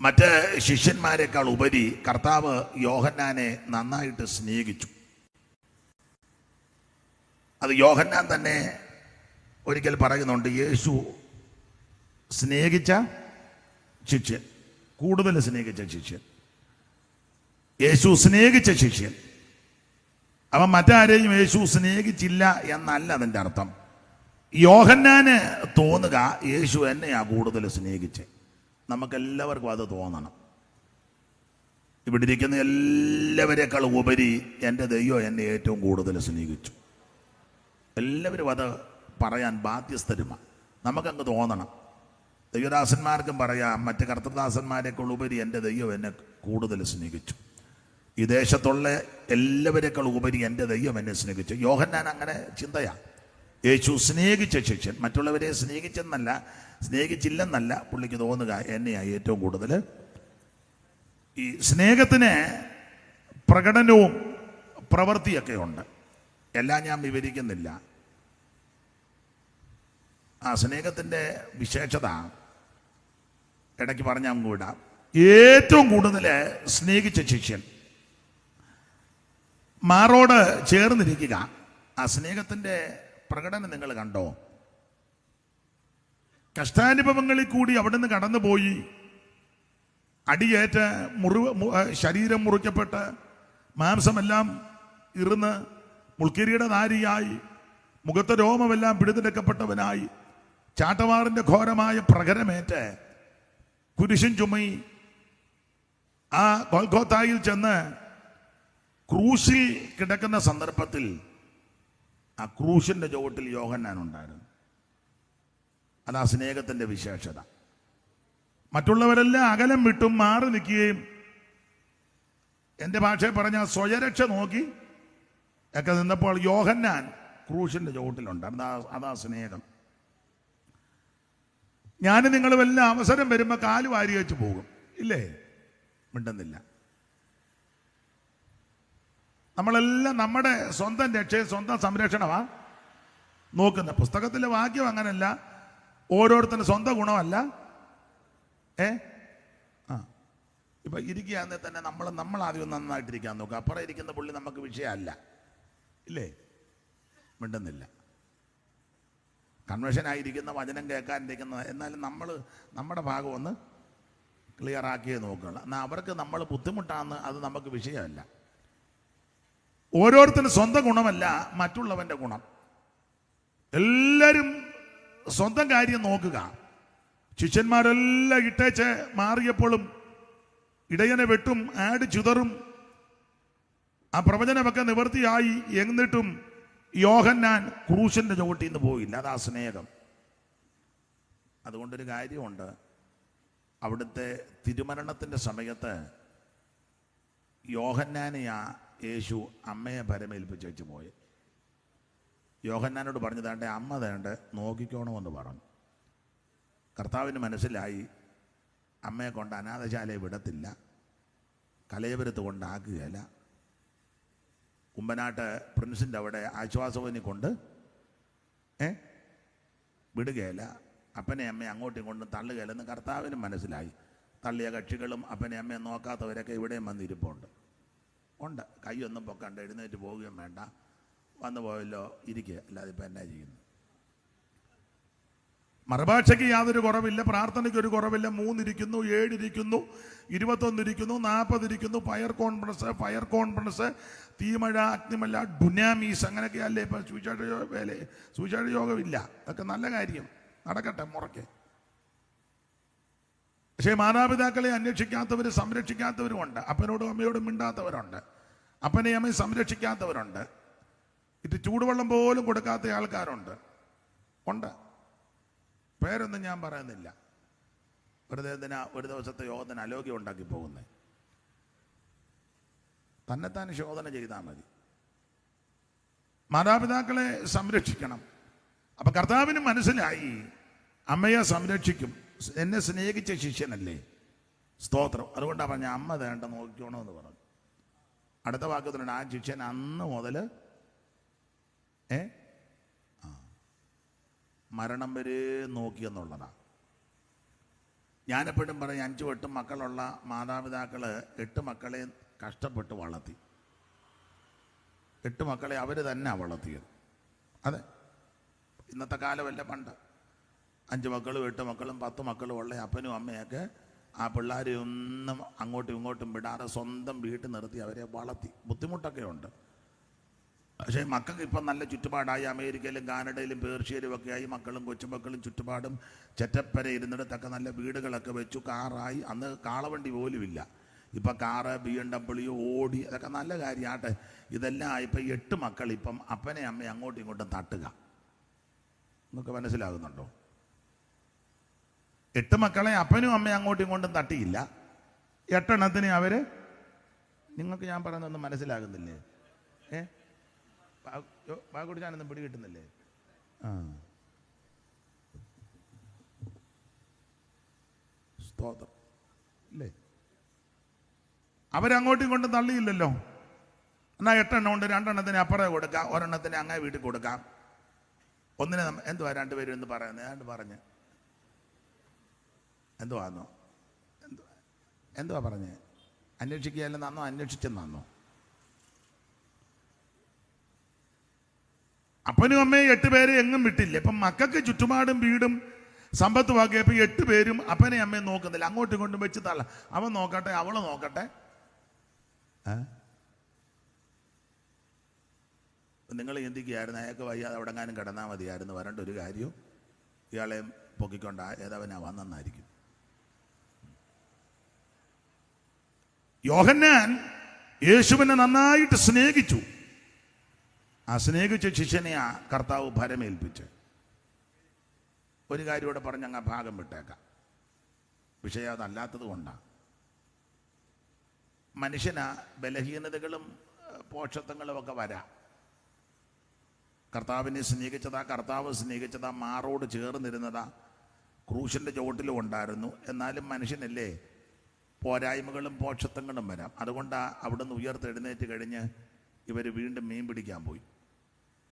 മറ്റ് ശിഷ്യന്മാരെക്കാൾ ഉപരി കർത്താവ് യോഹന്നാനെ നന്നായിട്ട് സ്നേഹിച്ചു. അത് യോഹന്നാൻ തന്നെ ഒരിക്കൽ പറയുന്നുണ്ട് യേശു സ്നേഹിച്ച ശിഷ്യൻ കൂടുതൽ സ്നേഹിച്ച ശിഷ്യൻ. യേശു സ്നേഹിച്ച ശിഷ്യൻ. അവൻ മറ്റാരെയും യേശു സ്നേഹിച്ചില്ല എന്നല്ല അതിന്റെ അർത്ഥം. യോഹന്നാന് തോന്നുക യേശു എന്നെയാ കൂടുതൽ സ്നേഹിച്ച്. നമുക്കെല്ലാവർക്കും അത് തോന്നണം. ഇവിടെ ഇരിക്കുന്ന എല്ലാവരെക്കാളും ഉപരി എന്റെ ദൈവം എന്നെ ഏറ്റവും കൂടുതൽ സ്നേഹിച്ചു. എല്ലാവരും അത് പറയാൻ ബാധ്യസ്ഥരുമാണ്. നമുക്കങ്ങ് തോന്നണം. ദൈവദാസന്മാർക്കും പറയാം മറ്റ് കർത്തദാസന്മാരെക്കാൾ ഉപരി എന്റെ ദൈവം എന്നെ കൂടുതൽ സ്നേഹിച്ചു. ഈ ദേശത്തുള്ള എല്ലാവരെക്കാൾ ഉപരി എന്റെ ദൈവം എന്നെ സ്നേഹിച്ചു. യോഹന്നാൻ അങ്ങനെ ചിന്തയാ. യേശു സ്നേഹിച്ച ശിഷ്യൻ. മറ്റുള്ളവരെ സ്നേഹിച്ചെന്നല്ല സ്നേഹിച്ചില്ലെന്നല്ല പുള്ളിക്ക് തോന്നുക എന്നെയാണ് ഏറ്റവും കൂടുതൽ. ഈ സ്നേഹത്തിന് പ്രകടനവും പ്രവൃത്തിയൊക്കെ ഉണ്ട്. എല്ലാം ഞാൻ വിവരിക്കുന്നില്ല. ആ സ്നേഹത്തിന്റെ വിശേഷത ഇടയ്ക്ക് പറഞ്ഞാൽ അങ്ങ് വിടാം. ഏറ്റവും കൂടുതൽ സ്നേഹിച്ച ശിഷ്യൻ. മാറോട് ചേർന്നിരിക്കുക. ആ സ്നേഹത്തിന്റെ പ്രകടനം നിങ്ങൾ കണ്ടോ? കഷ്ടാനുഭവങ്ങളിൽ കൂടി അവിടുന്ന് കടന്നുപോയി. അടിയേറ്റ് മുറിവ് ശരീരം മുറിക്കപ്പെട്ട് മാംസമെല്ലാം ഇറുന്ന് മുൾക്കിരിയുടെ നാരിയായി മുഖത്തെ രോമമെല്ലാം പിടിതെടുക്കപ്പെട്ടവനായി ചാട്ടവാറിന്റെ ഘോരമായ പ്രകരമേറ്റ് കുരിശും ചുമി ആ ഗോൽഗോത്തായിൽ ചെന്ന് ക്രൂശിൽ കിടക്കുന്ന സന്ദർഭത്തിൽ ആ ക്രൂശിന്റെ ചുവട്ടിൽ യോഹന്നാൻ ഉണ്ടായിരുന്നു അതാ സ്നേഹത്തിന്റെ വിശേഷത. മറ്റുള്ളവരെല്ലാം അകലം വിട്ടും മാറി നിൽക്കുകയും എന്റെ ഭാഷയെ പറഞ്ഞ സ്വയരക്ഷ നോക്കി ഒക്കെ നിന്നപ്പോൾ യോഹന്നാൻ ക്രൂശിന്റെ ചുവട്ടിലുണ്ടായിരുന്നു. അതാ സ്നേഹം. ഞാൻ നിങ്ങൾ വല്ല അവസരം വരുമ്പോൾ കാലു വാരി വെച്ച് പോകും. ഇല്ലേ? മിണ്ടുന്നില്ല. നമ്മളെല്ലാം നമ്മുടെ സ്വന്തം രക്ഷയും സ്വന്തം സംരക്ഷണമാ. നോക്കുന്ന പുസ്തകത്തിലെ വാക്യം അങ്ങനല്ല. ഓരോരുത്തരും സ്വന്തം ഗുണമല്ല. ഏ? ആ. ഇപ്പൊ ഇരിക്കുകയാണെങ്കിൽ തന്നെ നമ്മൾ നമ്മൾ ആദ്യം നന്നായിട്ടിരിക്കാൻ നോക്കുക അപ്പുറം ഇരിക്കുന്ന പുള്ളി നമുക്ക് വിഷയമല്ല. ഇല്ലേ? മിണ്ടുന്നില്ല. കൺവെൻഷനായിരിക്കുന്ന വചനം കേൾക്കാനിരിക്കുന്ന എന്നാലും നമ്മൾ നമ്മുടെ ഭാഗം ഒന്ന് ക്ലിയർ ആക്കിയേ നോക്കുകയുള്ളൂ എന്നാൽ അവർക്ക് നമ്മൾ ബുദ്ധിമുട്ടാണെന്ന് അത് നമുക്ക് വിഷയമല്ല. ഓരോരുത്തരും സ്വന്തം ഗുണമല്ല മറ്റുള്ളവന്റെ ഗുണം. എല്ലാവരും സ്വന്തം കാര്യം നോക്കുക. ശിഷ്യന്മാരെല്ലാം ഇട്ടേച്ച് മാറിയപ്പോഴും ഇടയനെ വെട്ടും ആട് ചുതറും ആ പ്രവചനമൊക്കെ നിവൃത്തിയായി എന്നിട്ടും യോഹന്നാൻ ക്രൂശന്റെ ചുവട്ടിൽ നിന്ന് പോയില്ല. അതാ സ്നേഹം. അതുകൊണ്ടൊരു കാര്യമുണ്ട്. അവിടുത്തെ തിരുമരണത്തിന്റെ സമയത്ത് യോഹന്നാനെയാ യേശു അമ്മയെ പരമേൽപ്പിച്ച് വെച്ച് പോയി. യോഹന്നാനോട് പറഞ്ഞു താണ്ടെ അമ്മ തേണ്ട നോക്കിക്കോണമെന്ന് പറഞ്ഞു. കർത്താവിന് മനസ്സിലായി അമ്മയെ കൊണ്ട് അനാഥശാലയെ വിടത്തില്ല കലയപുരത്ത് കൊണ്ടാക്കുകയില്ല. കുമ്പനാട്ട് പ്രിൻസിന്റെ അവിടെ ആശ്വാസവനി കൊണ്ട് ഏ വിടുകയില്ല. അപ്പനെ അമ്മയെ അങ്ങോട്ടും ഇങ്ങോട്ടും തള്ളുകയില്ലെന്ന് കർത്താവിന് മനസ്സിലായി. തള്ളിയ കക്ഷികളും അപ്പനെ അമ്മയെ നോക്കാത്തവരൊക്കെ ഇവിടെയും വന്നിരിപ്പുണ്ട്. ഉണ്ട്. കൈയൊന്നും പൊക്കണ്ട എഴുന്നേറ്റ് പോവുകയും വേണ്ട. വന്നു പോയല്ലോ ഇരിക്കുക അല്ലാതെ ഇപ്പം എന്നാ ചെയ്യുന്നു? മറുഭാഷയ്ക്ക് യാതൊരു കുറവില്ല പ്രാർത്ഥനയ്ക്ക് ഒരു കുറവില്ല. മൂന്നിരിക്കുന്നു ഏഴിരിക്കുന്നു ഇരുപത്തൊന്നിരിക്കുന്നു നാൽപ്പതിരിക്കുന്നു. ഫയർ കോൺഫറൻസ് ഫയർ കോൺഫറൻസ് തീമഴ അഗ്നിമല്ല ഡുനാമീസ് അങ്ങനെയൊക്കെ അല്ലേ ഇപ്പം സൂചാട വേലേ സൂചാട യോഗമില്ല. അതൊക്കെ നല്ല കാര്യം. നടക്കട്ടെ മുറയ്ക്ക്. പക്ഷേ മാതാപിതാക്കളെ അന്വേഷിക്കാത്തവർ സംരക്ഷിക്കാത്തവരുമുണ്ട്. അപ്പനോടും അമ്മയോടും മിണ്ടാത്തവരുണ്ട്. അപ്പനെ അമ്മയും സംരക്ഷിക്കാത്തവരുണ്ട്. ഇത് ചൂടുവെള്ളം പോലും കൊടുക്കാത്ത ആൾക്കാരുണ്ട്. ഉണ്ട്. പേരൊന്നും ഞാൻ പറയുന്നില്ല. വെറുതെ എന്തിനാ ഒരു ദിവസത്തെ യോഗത്തിന് അലോഗ്യം ഉണ്ടാക്കി പോകുന്നത് തന്നെത്താൻ ശോധന ചെയ്താൽ മതി. മാതാപിതാക്കളെ സംരക്ഷിക്കണം. അപ്പൊ കർത്താവിന് മനസ്സിലായി അമ്മയെ സംരക്ഷിക്കും. എന്നെ സ്നേഹിച്ച ശിഷ്യനല്ലേ? സ്തോത്രം. അതുകൊണ്ടാണ് പറഞ്ഞ അമ്മ വേണ്ട നോക്കിക്കോണമെന്ന് പറഞ്ഞു. അടുത്ത വാക്കത്തിനുണ്ട് ആ ശിഷ്യൻ അന്ന് മുതൽ ഏ? ആ. മരണം വരെ നോക്കി നോക്കിയെന്നുള്ളതാണ് ഞാനെപ്പോഴും പറയും അഞ്ചു എട്ട് മക്കളുള്ള മാതാപിതാക്കൾ എട്ട് മക്കളെ കഷ്ടപ്പെട്ട് വളർത്തി. എട്ട് മക്കളെ അവർ തന്നെ വളർത്തിയത്. അതെ. ഇന്നത്തെ കാലമല്ല പണ്ട്. അഞ്ച് മക്കളും എട്ട് മക്കളും പത്ത് മക്കളും ഉള്ള അപ്പനും അമ്മയൊക്കെ ആ പിള്ളേരെ ഒന്നും അങ്ങോട്ടും ഇങ്ങോട്ടും വിടാതെ സ്വന്തം വീട്ടിൽ നിർത്തി അവരെ വളർത്തി. ബുദ്ധിമുട്ടൊക്കെ ഉണ്ട്. പക്ഷേ മക്കൾക്ക് ഇപ്പം നല്ല ചുറ്റുപാടായി. അമേരിക്കയിലും കാനഡയിലും പേർഷ്യയിലും ഒക്കെ ആയി മക്കളും കൊച്ചുമക്കളും ചുറ്റുപാടും ചെറ്റപ്പര ഇരുന്നിടത്തൊക്കെ നല്ല വീടുകളൊക്കെ വെച്ചു. കാറായി. അന്ന് കാളവണ്ടി പോലും ഇല്ല. ഇപ്പം കാറ് ബി എം ഡബ്ല്യു ഓടി അതൊക്കെ നല്ല കാര്യമാട്ടെ ഇതെല്ലാം ആയിപ്പോൾ എട്ട് മക്കൾ ഇപ്പം അപ്പനെ അമ്മയെ അങ്ങോട്ടും ഇങ്ങോട്ടും തട്ടുക. നിങ്ങൾക്ക് മനസ്സിലാകുന്നുണ്ടോ? എട്ട് മക്കളെ അപ്പനും അമ്മയും അങ്ങോട്ടും ഇങ്ങോട്ടും തട്ടിയില്ല. എട്ടെണ്ണത്തിന് അവർ നിങ്ങൾക്ക് ഞാൻ പറയുന്നതൊന്നും മനസ്സിലാകുന്നില്ലേ? ഏ? പാകുടിച്ചാനൊന്നും പിടി കിട്ടുന്നില്ലേ? ആ. സ്തോത്രം. അല്ലേ അവരങ്ങോട്ടും ഇങ്ങോട്ടും തള്ളിയില്ലല്ലോ. എന്നാ എട്ടെണ്ണം ഉണ്ട് രണ്ടെണ്ണത്തിന് അപ്പുറം കൊടുക്കാം ഒരെണ്ണത്തിന് അങ്ങേ വീട്ടിൽ കൊടുക്കാം. ഒന്നിനെ എന്തുവാ രണ്ടുപേരും എന്ന് പറയുന്നത് രണ്ട് പറഞ്ഞ്. എന്തുവാന്നോ എന്തുവാ എന്തുവാ പറഞ്ഞേ? അന്വേഷിക്കുകയല്ലെന്നാന്നോ അന്വേഷിച്ചെന്നാന്നോ അപ്പനും അമ്മയും എട്ട് പേരെ എങ്ങും വിട്ടില്ല. ഇപ്പം മക്കൾക്ക് ചുറ്റുപാടും വീടും സമ്പത്ത് വാക്കിയപ്പോൾ എട്ട് പേരും അപ്പനെയും അമ്മയും നോക്കുന്നില്ല. അങ്ങോട്ടും ഇങ്ങോട്ടും വെച്ച് തള്ള. അവൻ നോക്കട്ടെ അവൾ നോക്കട്ടെ. നിങ്ങൾ ചിന്തിക്കുകയായിരുന്നു അയാൾക്ക് വയ്യാതെ അവിടെങ്ങാനും കിടന്നാൽ മതിയായിരുന്നു. വരേണ്ട ഒരു കാര്യവും ഇയാളെ പൊക്കിക്കൊണ്ട ഏതവനാ വന്നെന്നായിരിക്കും. യോഹന്നാൻ യേശുവിനെ നന്നായിട്ട് സ്നേഹിച്ചു. ആ സ്നേഹിച്ച ശിഷ്യനെ ആ കർത്താവ് ഭരമേൽപ്പിച്ച്. ഒരു കാര്യം ഇവിടെ പറഞ്ഞ് അങ്ങ് ഭാഗം വിട്ടേക്കാം. വിഷയം അതല്ലാത്തത് കൊണ്ടാണ് മനുഷ്യന് ബലഹീനതകളും പോഷത്വങ്ങളും ഒക്കെ വരാം. കർത്താവിനെ സ്നേഹിച്ചതാ കർത്താവ് സ്നേഹിച്ചതാ മാറോട് ചേർന്നിരുന്നതാ ക്രൂശിന്റെ ചുവട്ടിലും ഉണ്ടായിരുന്നു. എന്നാലും മനുഷ്യനല്ലേ പോരായ്മകളും പോഷത്വങ്ങളും വരാം. അതുകൊണ്ടാണ് അവിടുന്ന് ഉയർത്തെഴുന്നേറ്റ് കഴിഞ്ഞ് ഇവർ വീണ്ടും മീൻ പിടിക്കാൻ പോയി.